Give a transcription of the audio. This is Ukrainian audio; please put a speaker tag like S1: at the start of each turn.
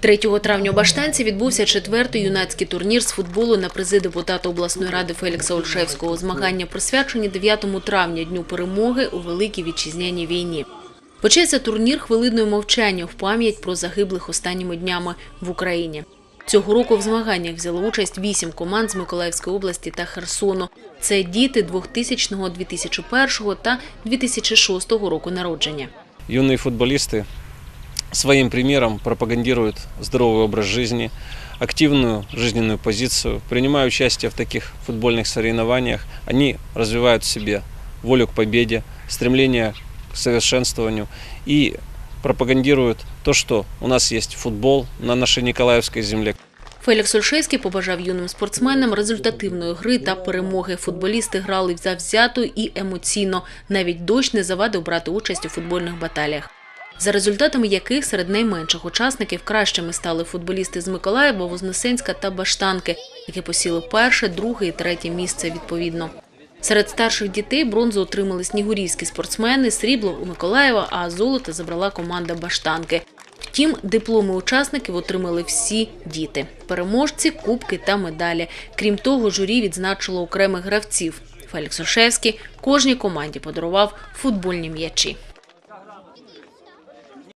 S1: 3 травня у Баштанці відбувся четвертий юнацький турнір з футболу на призи депутата обласної ради Фелікса Ольшевського. Змагання присвячені 9 травня, Дню перемоги у Великій Вітчизняній війні. Почався турнір хвилиною мовчання в пам'ять про загиблих останніми днями в Україні. Цього року в змаганнях взяло участь вісім команд з Миколаївської області та Херсону. Це діти 2000, 2001 та 2006 року народження.
S2: Юные футболисты своим примером пропагандируют здоровый образ жизни, активную жизненную позицию. Принимая участие в таких футбольных соревнованиях, они развивают в себе волю к победе, стремление к совершенствованию и пропагандируют то, что у нас есть футбол на нашей Николаевской земле.
S1: Фелікс Ольшевський побажав юним спортсменам результативної гри та перемоги. Футболісти грали завзято і емоційно. Навіть дощ не завадив брати участь у футбольних баталіях. За результатами яких серед найменших учасників кращими стали футболісти з Миколаєва, Вознесенська та Баштанки, які посіли перше, друге і третє місце відповідно. Серед старших дітей бронзу отримали снігурівські спортсмени, срібло у Миколаєва, а золото забрала команда Баштанки. Втім, дипломи учасників отримали всі діти – переможці, кубки та медалі. Крім того, журі відзначило окремих гравців. Фелікс Ошевський кожній команді подарував футбольні м'ячі.